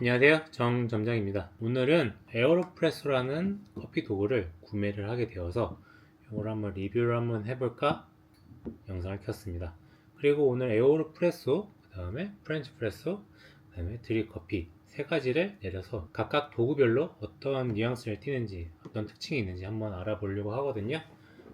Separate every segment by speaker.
Speaker 1: 안녕하세요. 정점장입니다. 오늘은 에어로프레소라는 커피 도구를 구매를 하게 되어서 이걸 한번 리뷰를 한번 해볼까 영상을 켰습니다. 그리고 오늘 에어로프레소 그 다음에 프렌치 프레소 그 다음에 드립커피 세 가지를 내려서 각각 도구별로 어떤 뉘앙스를 띠는지 어떤 특징이 있는지 한번 알아보려고 하거든요.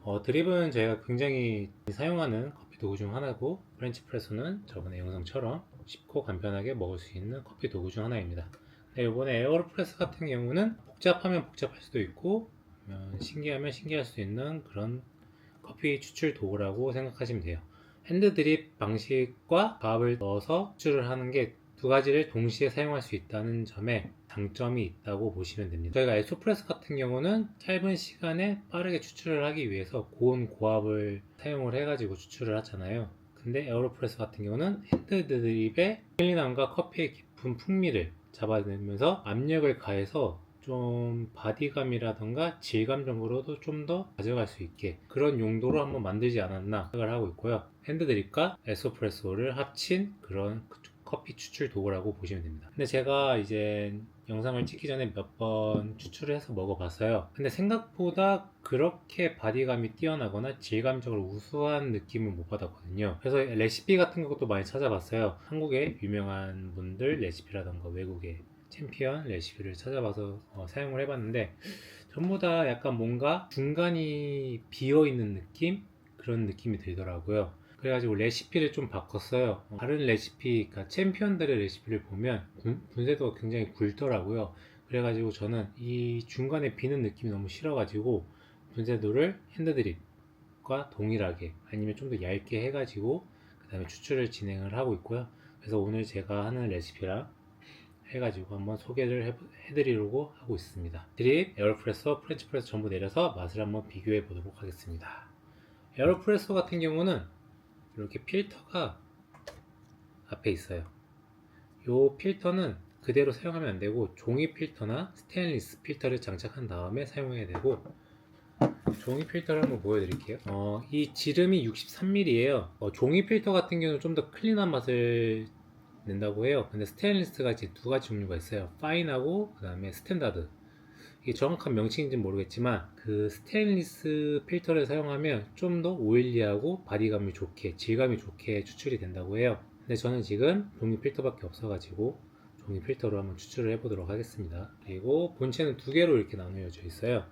Speaker 1: 어, 드립은 저희가 굉장히 사용하는 커피 도구 중 하나고 프렌치 프레소는 저번에 영상처럼 쉽고 간편하게 먹을 수 있는 커피 도구 중 하나입니다. 네, 이번에 에어로프레스 같은 경우는 복잡하면 복잡할 수도 있고 어, 신기하면 신기할 수 있는 그런 커피 추출 도구라고 생각하시면 돼요. 핸드 드립 방식과 밥을 넣어서 추출을 하는 게 두 가지를 동시에 사용할 수 있다는 점에 장점이 있다고 보시면 됩니다. 저희가 에소프레소 같은 경우는 짧은 시간에 빠르게 추출을 하기 위해서 고온 고압을 사용을 해가지고 추출을 하잖아요. 근데 에어로프레소 같은 경우는 핸드 드립의 클린함과 커피의 깊은 풍미를 잡아내면서 압력을 가해서 좀 바디감이라던가 질감적으로도 좀 더 가져갈 수 있게 그런 용도로 한번 만들지 않았나 생각을 하고 있고요. 핸드 드립과 에스프레소를 합친 그런 커피 추출 도구라고 보시면 됩니다. 근데 제가 이제 영상을 찍기 전에 몇 번 추출을 해서 먹어봤어요. 근데 생각보다 그렇게 바디감이 뛰어나거나 질감적으로 우수한 느낌을 못 받았거든요. 그래서 레시피 같은 것도 많이 찾아봤어요. 한국의 유명한 분들 레시피라던가 외국의 챔피언 레시피를 찾아봐서 어, 사용을 해봤는데 전부 다 약간 뭔가 중간이 비어있는 느낌? 그런 느낌이 들더라고요. 그래가지고 레시피를 좀 바꿨어요. 어, 다른 레시피, 그러니까 챔피언들의 레시피를 보면 분, 분쇄도가 굉장히 굵더라고요. 그래가지고 저는 이 중간에 비는 느낌이 너무 싫어가지고 분쇄도를 핸드드립과 동일하게 아니면 좀 더 얇게 해가지고 그 다음에 추출을 진행을 하고 있고요. 그래서 오늘 제가 하는 레시피랑 해가지고 한번 소개를 해, 해드리려고 하고 있습니다. 드립, 에어프레소, 프렌치 프레소 전부 내려서 맛을 한번 비교해 보도록 하겠습니다. 에어프레소 같은 경우는 이렇게 필터가 앞에 있어요. 이 필터는 그대로 사용하면 안 되고 종이 필터나 스테인리스 필터를 장착한 다음에 사용해야 되고 종이 필터를 한번 보여드릴게요. 어, 이 지름이 63mm예요. 어, 종이 필터 같은 경우는 좀 더 클린한 맛을 낸다고 해요. 근데 스테인리스가 이제 두 가지 종류가 있어요. 파인하고 그 다음에 스탠다드. 이게 정확한 명칭인지는 모르겠지만 그 스테인리스 필터를 사용하면 좀 더 오일리하고 바디감이 좋게 질감이 좋게 추출이 된다고 해요. 근데 저는 지금 종이 필터밖에 없어가지고 종이 필터로 한번 추출을 해보도록 하겠습니다. 그리고 본체는 두 개로 이렇게 나누어져 있어요.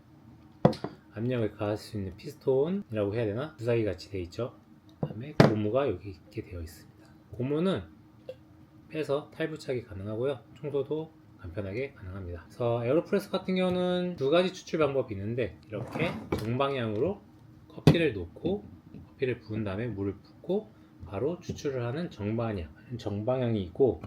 Speaker 1: 압력을 가할 수 있는 피스톤이라고 해야 되나? 주사기 같이 되어 있죠. 그 다음에 고무가 여기 있게 되어 있습니다. 고무는 빼서 탈부착이 가능하고요. 청소도 간편하게 가능합니다. 그래서 에어로프레스 같은 경우는 두 가지 추출 방법이 있는데 이렇게 정방향으로 커피를 놓고 커피를 부은 다음에 물을 붓고 바로 추출을 하는 정방향 정방향이 있고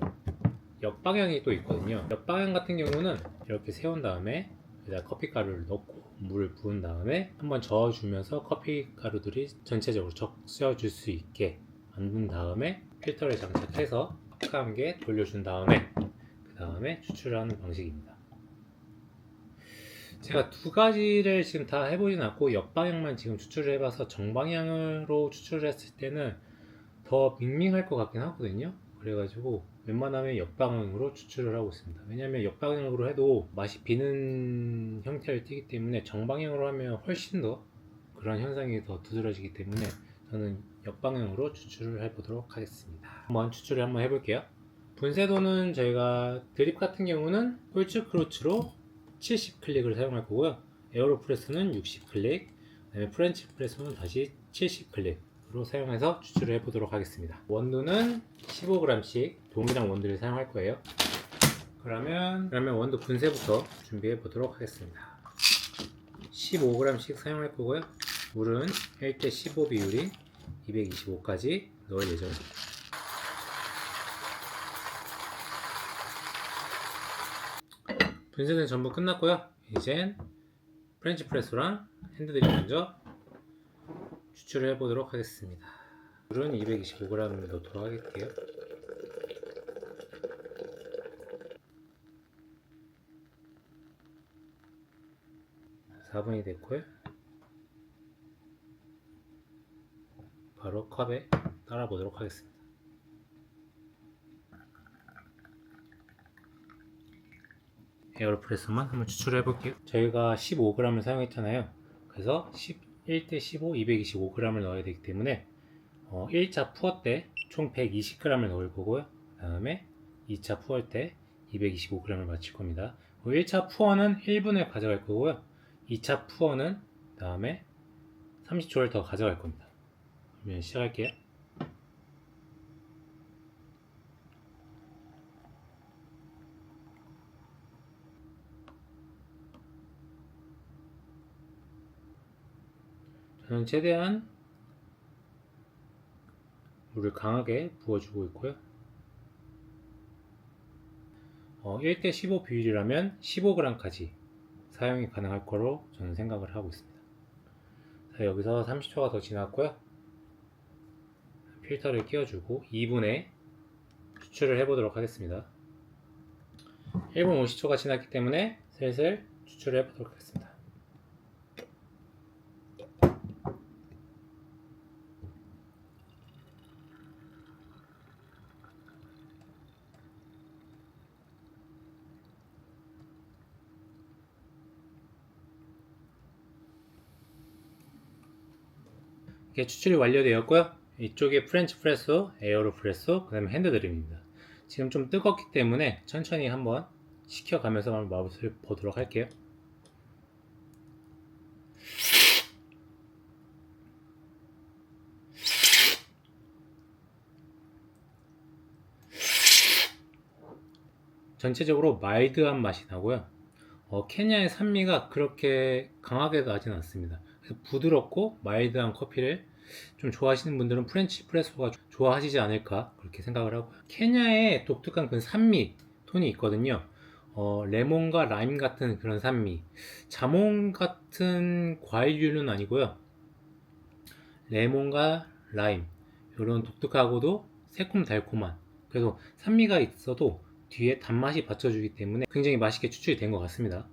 Speaker 1: 역방향이 또 있거든요. 역방향 같은 경우는 이렇게 세운 다음에 여기다 커피 가루를 넣고 물을 부은 다음에 한번 저어주면서 커피 가루들이 전체적으로 적셔줄 수 있게 만든 다음에 필터를 장착해서 탁하게 돌려준 다음에 그 다음에 추출하는 방식입니다. 제가 두 가지를 지금 다 해보진 않고 역방향만 지금 추출을 해봐서 정방향으로 추출을 했을 때는 더 밍밍할 것 같긴 하거든요. 그래가지고 웬만하면 역방향으로 추출을 하고 있습니다. 왜냐하면 역방향으로 해도 맛이 비는 형태를 띠기 때문에 정방향으로 하면 훨씬 더 그런 현상이 더 두드러지기 때문에 저는 역방향으로 추출을 해보도록 하겠습니다. 한번 추출을 한번 해볼게요. 분쇄도는 저희가 드립 같은 경우는 홀츠 크로치로 70 클릭을 사용할 거고요. 에어로 프레스는 60 클릭, 그다음에 프렌치 프레스는 다시 70 클릭으로 사용해서 추출을 해보도록 하겠습니다. 원두는 15g씩 동일한 원두를 사용할 거예요. 그러면 그러면 원두 분쇄부터 준비해 보도록 하겠습니다. 15g씩 사용할 거고요. 물은 1대 15 비율인 225까지 넣을 예정입니다. 분쇄는 전부 끝났고요. 이젠 프렌치 프레소랑 핸드드립 먼저 추출을 해보도록 하겠습니다. 물은 225g을 넣도록 할게요. (4분이) 됐고요. 바로 컵에 따라 보도록 하겠습니다. 에어로프레스만 한번 추출해 볼게요. 저희가 15g을 사용했잖아요. 그래서 11대 15, 225g을 넣어야 되기 때문에 어, 1차 푸어 때 총 120g을 넣을 거고요. 그 다음에 2차 푸어 때 225g을 맞출 겁니다. 1차 푸어는 1분을 가져갈 거고요. 2차 푸어는 다음에 30초를 더 가져갈 겁니다. 그러면 시작할게요. 저는 최대한 물을 강하게 부어주고 있고요. 어, 1대 15 비율이라면 15g까지 사용이 가능할 거로 저는 생각을 하고 있습니다. 자, 여기서 30초가 더 지났고요. 필터를 끼워주고 2분에 추출을 해보도록 하겠습니다. 1분 50초가 지났기 때문에 슬슬 추출을 해보도록 하겠습니다. 이게 추출이 완료되었고요. 이쪽에 프렌치 프레소, 에어로 프레소, 그 다음에 핸드 드림입니다. 지금 좀 뜨겁기 때문에 천천히 한번 식혀가면서 한번 맛을 보도록 할게요. 전체적으로 마일드한 맛이 나고요. 어, 케냐의 산미가 그렇게 강하게 나진 않습니다. 부드럽고 마일드한 커피를 좀 좋아하시는 분들은 프렌치 프레소가 좋아하시지 않을까 그렇게 생각을 하고요. 케냐의 독특한 그 산미 톤이 있거든요. 어, 레몬과 라임 같은 그런 산미, 자몽 같은 과일류는 아니고요. 레몬과 라임 이런 독특하고도 새콤달콤한 그래서 산미가 있어도 뒤에 단맛이 받쳐주기 때문에 굉장히 맛있게 추출이 된 것 같습니다.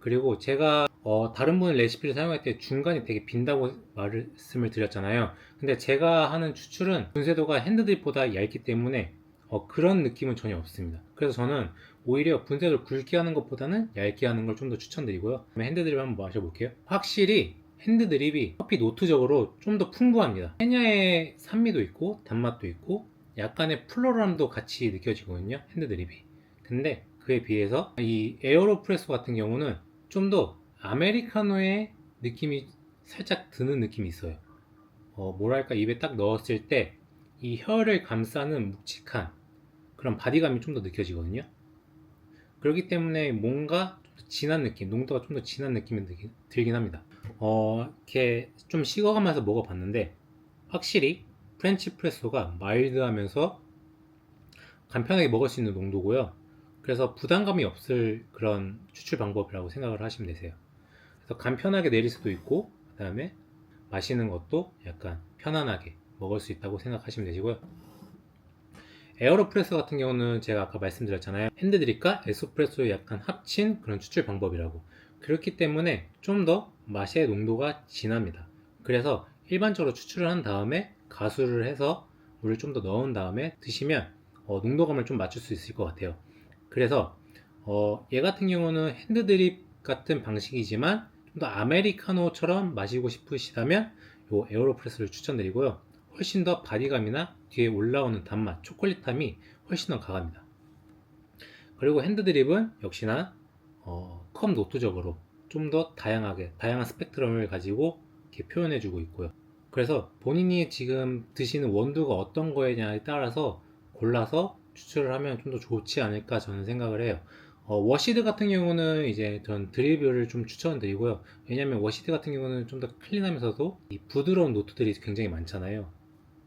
Speaker 1: 그리고 제가 어, 다른 분의 레시피를 사용할 때 중간이 되게 빈다고 말씀을 드렸잖아요. 근데 제가 하는 추출은 분쇄도가 핸드드립보다 얇기 때문에 어, 그런 느낌은 전혀 없습니다. 그래서 저는 오히려 분쇄도를 굵게 하는 것보다는 얇게 하는 걸 좀 더 추천드리고요. 핸드드립 한번 마셔볼게요. 확실히 핸드드립이 커피 노트적으로 좀 더 풍부합니다. 케냐의 산미도 있고 단맛도 있고 약간의 플로럴함도 같이 느껴지거든요. 핸드드립이. 근데 그에 비해서 이 에어로프레소 같은 경우는 좀 더 아메리카노의 느낌이 살짝 드는 느낌이 있어요. 어, 뭐랄까 입에 딱 넣었을 때 이 혀를 감싸는 묵직한 그런 바디감이 좀 더 느껴지거든요. 그렇기 때문에 뭔가 진한 느낌, 농도가 좀 더 진한 느낌이 들긴, 들긴 합니다. 어, 이렇게 좀 식어가면서 먹어봤는데 확실히 프렌치 프레소가 마일드하면서 간편하게 먹을 수 있는 농도고요. 그래서 부담감이 없을 그런 추출 방법이라고 생각을 하시면 되세요. 그래서 간편하게 내릴 수도 있고, 그 다음에 마시는 것도 약간 편안하게 먹을 수 있다고 생각하시면 되시고요. 에어로프레소 같은 경우는 제가 아까 말씀드렸잖아요. 핸드드립과 에스프레소의 약간 합친 그런 추출 방법이라고. 그렇기 때문에 좀 더 맛의 농도가 진합니다. 그래서 일반적으로 추출을 한 다음에 가수를 해서 물을 좀 더 넣은 다음에 드시면 어, 농도감을 좀 맞출 수 있을 것 같아요. 그래서 어, 얘 같은 경우는 핸드드립 같은 방식이지만 좀 더 아메리카노처럼 마시고 싶으시다면 요 에어로프레스를 추천드리고요. 훨씬 더 바디감이나 뒤에 올라오는 단맛, 초콜릿함이 훨씬 더 강합니다. 그리고 핸드드립은 역시나 어, 컵 노트적으로 좀 더 다양하게 다양한 스펙트럼을 가지고 이렇게 표현해주고 있고요. 그래서 본인이 지금 드시는 원두가 어떤 거냐에 따라서 골라서 추출을 하면 좀 더 좋지 않을까 저는 생각을 해요. 어, 워시드 같은 경우는 이제 전 드리블을 좀 추천드리고요. 왜냐면 워시드 같은 경우는 좀 더 클린하면서도 이 부드러운 노트들이 굉장히 많잖아요.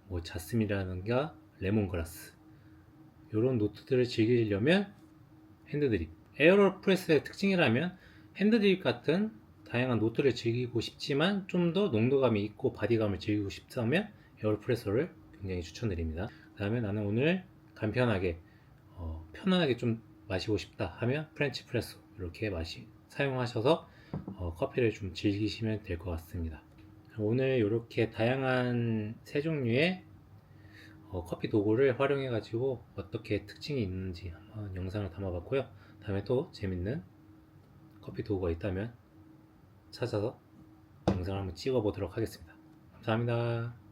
Speaker 1: 뭐 자스민이라든가 레몬그라스 이런 노트들을 즐기려면 핸드드립 에어로프레스의 특징이라면 핸드드립 같은 다양한 노트를 즐기고 싶지만 좀 더 농도감이 있고 바디감을 즐기고 싶다면 에어로프레소를 굉장히 추천드립니다. 그 다음에 나는 오늘 간편하게 어, 편안하게 좀 마시고 싶다 하면 프렌치 프레소 이렇게 마시 사용하셔서 어, 커피를 좀 즐기시면 될 것 같습니다. 오늘 이렇게 다양한 세 종류의 어, 커피 도구를 활용해 가지고 어떻게 특징이 있는지 한번 영상을 담아봤고요. 다음에 또 재밌는 커피 도구가 있다면 찾아서 영상을 한번 찍어 보도록 하겠습니다. 감사합니다.